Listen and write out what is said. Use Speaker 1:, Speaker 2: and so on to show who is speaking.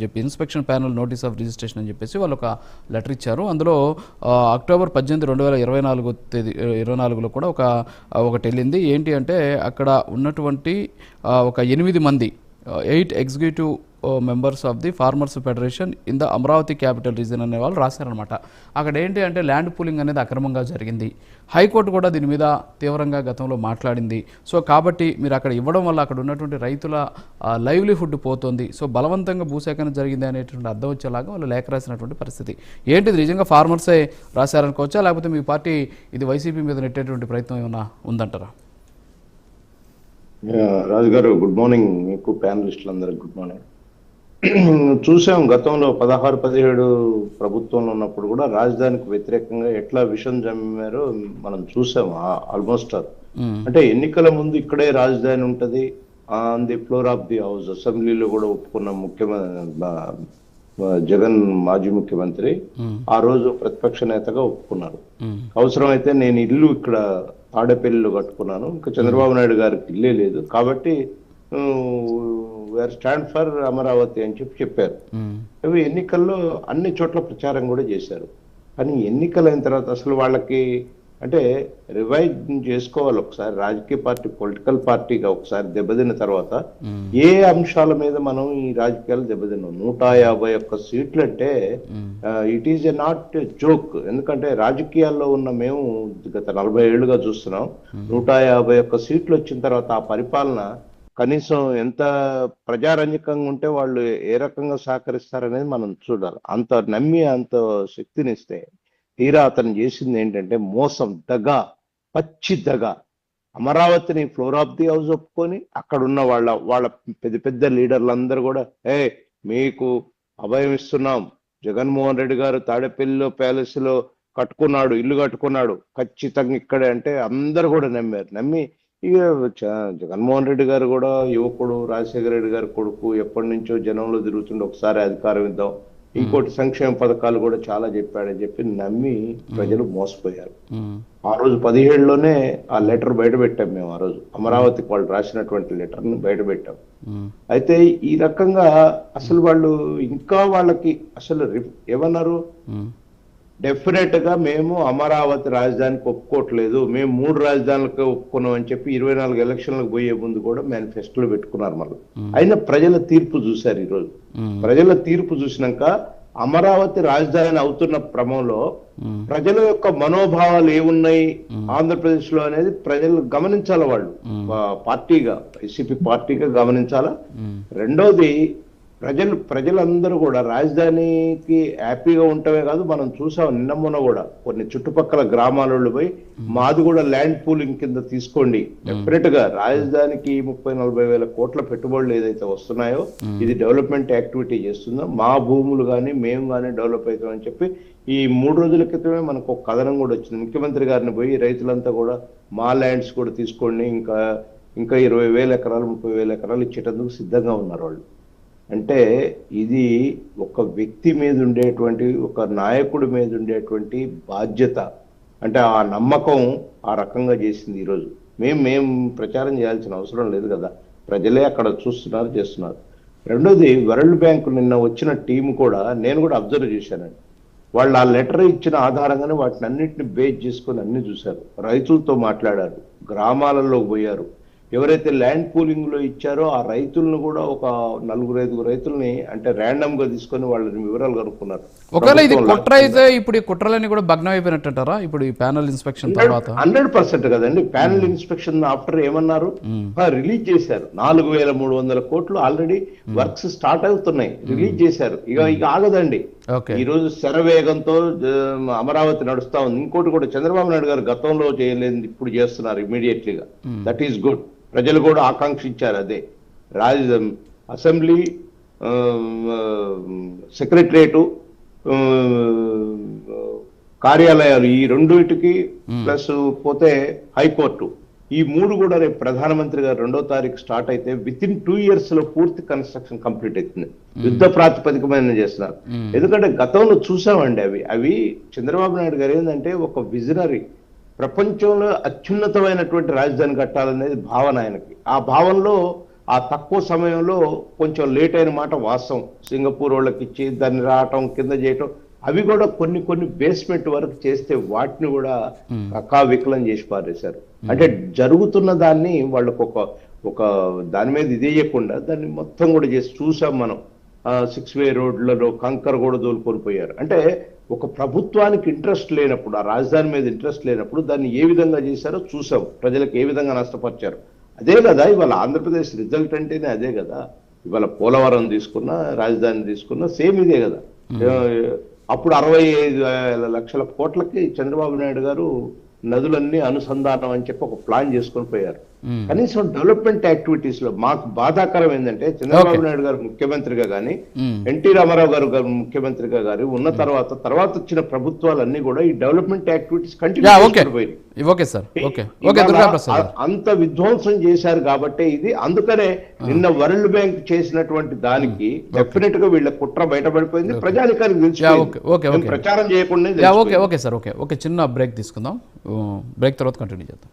Speaker 1: అని చెప్పి inspection panel notice of registration అని చెప్పేసి వాళ్ళు ఒక లెటర్ ఇచ్చారు. అందులో అక్టోబర్ పద్దెనిమిది రెండు వేల ఇరవై నాలుగు తేదీ ఇరవై నాలుగులో కూడా ఒక ఒకటి వెళ్ళింది. ఏంటి అంటే అక్కడ ఉన్నటువంటి ఒక ఎనిమిది మంది eight executive members of the farmers federation in the Amaravati capital region అనే వాళ్ళు రాశారనమాట అక్కడ ఏంటి అంటే ల్యాండ్ పూలింగ్ అనేది అక్రమంగా జరిగింది. హైకోర్టు కూడా దీని మీద తీవ్రంగా గతంలో మాట్లాడింది. సో కాబట్టి మీరు అక్కడ ఇవ్వడం వల్ల అక్కడ ఉన్నటువంటి రైతుల uh, లైవ్లీహుడ్ పోతుంది. సో బలవంతంగా భూసేకరణ జరిగింది అనేటువంటి అర్థం వచ్చేలాగా వాళ్ళు లేఖ రాసినటువంటి పరిస్థితి. ఏంటిది నిజంగా ఫార్మర్సే రాశారనుకోవచ్చా? లేకపోతే మీ పార్టీ ఇది వైసీపీ మీద నెట్టేటువంటి ప్రయత్నం ఏమైనా ఉందంటారా?
Speaker 2: రాజు గారు గుడ్ మార్నింగ్ మీకు ప్యానలిస్టులందరికి గుడ్ మార్నింగ్ చూసాం గతంలో పదహారు పదిహేడు ప్రభుత్వంలో ఉన్నప్పుడు కూడా రాజధానికి వ్యతిరేకంగా ఎట్లా విషం జమ్మారో మనం చూసాం ఆల్మోస్ట్. అంటే ఎన్నికల ముందు ఇక్కడే రాజధాని ఉంటది on the floor of the house అసెంబ్లీలో కూడా ఒప్పుకున్న ముఖ్యమంత్రి జగన్ మాజీ ముఖ్యమంత్రి. ఆ రోజు ప్రతిపక్ష నేతగా ఒప్పుకున్నారు. అవసరమైతే నేను ఇల్లు ఇక్కడ తాడేపల్లిలో కట్టుకున్నాను ఇంకా చంద్రబాబు నాయుడు గారికి ఇల్లే లేదు కాబట్టి వేర్ స్టాండ్ ఫర్ అమరావతి అని చెప్పి చెప్పారు. అవి ఎన్నికల్లో అన్ని చోట్ల ప్రచారం కూడా చేశారు. కానీ ఎన్నికలైన తర్వాత అసలు వాళ్ళకి అంటే రివైజ్ చేసుకోవాలి ఒకసారి. రాజకీయ పార్టీ పొలిటికల్ పార్టీగా ఒకసారి దెబ్బతిన్న తర్వాత. ఏ అంశాల మీద మనం ఈ రాజకీయాలు దెబ్బతిన్నాం? నూట యాభై ఒక్క సీట్లు అంటే. It is a not joke ఎందుకంటే రాజకీయాల్లో ఉన్న మేము గత నలభై ఏళ్ళుగా చూస్తున్నాం. నూట యాభై ఒక్క సీట్లు వచ్చిన తర్వాత ఆ పరిపాలన కనీసం ఎంత ప్రజారంజకంగా ఉంటే వాళ్ళు ఏ రకంగా సహకరిస్తారనేది మనం చూడాలి. అంత నమ్మి అంత శక్తినిస్తే తీరా అతను చేసింది ఏంటంటే మోసం దగ పచ్చి దగ. అమరావతిని ఫ్లోర్ ఆఫ్ ది హౌస్ ఒప్పుకొని అక్కడ ఉన్న వాళ్ళ వాళ్ళ పెద్ద పెద్ద లీడర్లందరూ కూడా ఏ మీకు అభయం ఇస్తున్నాం. జగన్మోహన్ రెడ్డి గారు తాడేపల్లిలో ప్యాలెస్లో కట్టుకున్నాడు ఇల్లు కట్టుకున్నాడు. ఖచ్చితంగా ఇక్కడే. అంటే అందరు కూడా నమ్మారు. నమ్మి ఇక జగన్మోహన్ రెడ్డి గారు కూడా యువకుడు రాజశేఖర రెడ్డి గారి కొడుకు ఎప్పటి నుంచో జనంలో తిరుగుతుండే ఒకసారి అధికారం ఇద్దాం. ఇంకోటి సంక్షేమ పథకాలు కూడా చాలా చెప్పాడని చెప్పి నమ్మి ప్రజలు మోసపోయారు. ఆ రోజు పదిహేడులోనే ఆ లెటర్ బయట పెట్టాం మేము ఆ రోజు. అమరావతికి వాళ్ళు రాసినటువంటి లెటర్ని బయట పెట్టాం. అయితే ఈ రకంగా అసలు వాళ్ళు ఇంకా వాళ్ళకి అసలు ఏమన్నారు. డెఫినెట్గా మేము అమరావతి రాజధానికి ఒప్పుకోవట్లేదు. మేము మూడు రాజధానులకు ఒప్పుకున్నాం అని చెప్పి ఇరవై నాలుగు ఎలక్షన్లకు పోయే ముందు కూడా మేనిఫెస్టోలో పెట్టుకున్నారు మళ్ళీ. అయినా ప్రజల తీర్పు చూశారు ఈరోజు. ప్రజల తీర్పు చూసినాక అమరావతి రాజధాని అవుతున్న క్రమంలో. ప్రజల యొక్క మనోభావాలు ఏమున్నాయి? ఆంధ్రప్రదేశ్లో అనేది ప్రజలు గమనించాలి వాళ్ళు. పార్టీగా వైసీపీ పార్టీగా గమనించాలా. రెండోది ప్రజలు ప్రజలందరూ కూడా రాజధానికి హ్యాపీగా ఉండటమే కాదు మనం చూసాం నిన్న మొన్న కూడా కొన్ని చుట్టుపక్కల గ్రామాలలో పోయి మాది కూడా ల్యాండ్ పూలింగ్ కింద తీసుకోండి. డెఫినెట్గా రాజధానికి ముప్పై నలభై వేల కోట్ల పెట్టుబడులు ఏదైతే వస్తున్నాయో ఇది డెవలప్మెంట్ యాక్టివిటీ చేస్తుందో? మా భూములు కానీ మేము కానీ డెవలప్ అవుతామని చెప్పి ఈ మూడు రోజుల క్రితమే మనకు ఒక కథనం కూడా వచ్చింది. ముఖ్యమంత్రి గారిని పోయి రైతులంతా కూడా మా ల్యాండ్స్ కూడా తీసుకోండి ఇంకా ఇంకా ఇరవై వేల ఎకరాలు ముప్పై వేల ఎకరాలు ఇచ్చేటందుకు సిద్ధంగా ఉన్నారు వాళ్ళు. అంటే ఇది ఒక వ్యక్తి మీద ఉండేటువంటి ఒక నాయకుడి మీద ఉండేటువంటి బాధ్యత. అంటే ఆ నమ్మకం ఆ రకంగా చేసింది ఈరోజు. మేము మేము ప్రచారం చేయాల్సిన అవసరం లేదు కదా. ప్రజలే అక్కడ చూస్తున్నారు చేస్తున్నారు. రెండోది వరల్డ్ బ్యాంక్ నిన్న వచ్చిన టీం కూడా నేను కూడా అబ్జర్వ్ చేశానండి. వాళ్ళు ఆ లెటర్ ఇచ్చిన ఆధారంగానే వాటిని అన్నింటిని బేస్ చేసుకొని అన్ని చూశారు. రైతులతో మాట్లాడారు గ్రామాలలో పోయారు. ఎవరైతే ల్యాండ్ పూలింగ్లో ఇచ్చారో ఆ రైతులను కూడా ఒక నలుగురు ఐదుగురు రైతుల్ని అంటే ర్యాండమ్గా తీసుకొని వాళ్ళని వివరాలు కనుక్కున్నారు.
Speaker 1: ఒకవేళ ఇది కుట్ర అయితే ఇప్పుడు ఈ కుట్రలన్నీ కూడా భగ్నం అయిపోయినట్టుంటారా? ఇప్పుడు ఈ ప్యానల్ ఇన్స్పెక్షన్ తర్వాత.
Speaker 2: హండ్రెడ్ పర్సెంట్ కదండి. ప్యానల్ ఇన్స్పెక్షన్ ఆఫ్టర్ ఏమన్నారు? రిలీజ్ చేశారు. నాలుగు వేల మూడు వందల కోట్లు ఆల్రెడీ వర్క్స్ స్టార్ట్ అవుతున్నాయి. రిలీజ్ చేశారు. ఇక ఇక ఆగదండి. ఈ రోజు శరవేగంతో అమరావతి నడుస్తా ఉంది. ఇంకోటి కూడా చంద్రబాబు నాయుడు గారు గతంలో చేయలేదు ఇప్పుడు చేస్తున్నారు ఇమీడియట్లీగా. That is good. ప్రజలు కూడా ఆకాంక్షించారు అదే. రాజ అసెంబ్లీ సెక్రటరియట్ కార్యాలయాలు ఈ రెండుటికి ప్లస్ పోతే హైకోర్టు. ఈ మూడు కూడా రేపు ప్రధానమంత్రి గారు రెండో తారీఖు స్టార్ట్ అయితే విత్ ఇన్ టూ ఇయర్స్లో పూర్తి కన్స్ట్రక్షన్ కంప్లీట్ అవుతుంది. యుద్ధ ప్రాతిపదిక మీద చేస్తున్నారు ఎందుకంటే గతంలో చూసామండి అవి. అవి చంద్రబాబు నాయుడు గారు ఏంటంటే ఒక విజనరీ. ప్రపంచంలో అత్యున్నతమైనటువంటి రాజధాని కట్టాలనేది భావన ఆయనకి. ఆ భావనలో ఆ తక్కువ సమయంలో కొంచెం లేట్ అయిన మాట వాస్తవం. సింగపూర్ వాళ్ళకి ఇచ్చి దాన్ని రావటం కింద చేయటం అవి కూడా కొన్ని కొన్ని బేస్మెంట్ వరకు చేస్తే వాటిని కూడా వికలం చేసి పారేశారు. అంటే జరుగుతున్న దాన్ని వాళ్ళకు ఒక ఒక దాని మీద ఇది చేయకుండా దాన్ని మొత్తం కూడా చేసి చూసాం మనం. సిక్స్ వే రోడ్లలో కంకర కూడా దోలుకొని పోయారు అంటే ఒక ప్రభుత్వానికి ఇంట్రెస్ట్ లేనప్పుడు ఆ రాజధాని మీద ఇంట్రెస్ట్ లేనప్పుడు దాన్ని ఏ విధంగా చేశారో చూసాం. ప్రజలకు ఏ విధంగా నష్టపరిచారు? అదే కదా ఇవాళ ఆంధ్రప్రదేశ్ రిజల్ట్ అంటేనే అదే కదా. ఇవాళ పోలవరం తీసుకున్నా రాజధాని తీసుకున్నా సేమ్ ఇదే కదా. అప్పుడు అరవై ఐదు లక్షల కోట్లకి చంద్రబాబు నాయుడు గారు నదులన్నీ అనుసంధానం అని చెప్పి ఒక ప్లాన్ చేసుకొని పోయారు. కనీసం డెవలప్మెంట్ యాక్టివిటీస్లో మాకు బాధాకరం ఏంటంటే చంద్రబాబు నాయుడు గారు ముఖ్యమంత్రిగా కానీ
Speaker 1: మ్మ్.
Speaker 2: ఎన్టీ రామారావు గారు ముఖ్యమంత్రిగా గారు ఉన్న తర్వాత తర్వాత వచ్చిన ప్రభుత్వాలన్నీ కూడా ఈ డెవలప్మెంట్ యాక్టివిటీస్ కంటిన్యూ అంత విధ్వంసం చేశారు కాబట్టి ఇది. అందుకనే నిన్న వరల్డ్ బ్యాంక్ చేసినటువంటి దానికి డెఫినెట్గా వీళ్ళ కుట్ర బయటపడిపోయింది. ప్రజానికానికి
Speaker 1: యా, ఓకే, ఓకే,
Speaker 2: తెలిసిపోయింది
Speaker 1: ఓకే.
Speaker 2: ప్రచారం చేయకుండా
Speaker 1: okay okay sir okay okay చిన్న బ్రేక్ తీసుకుందాం. బ్రేక్ తర్వాత కంటిన్యూ చేద్దాం.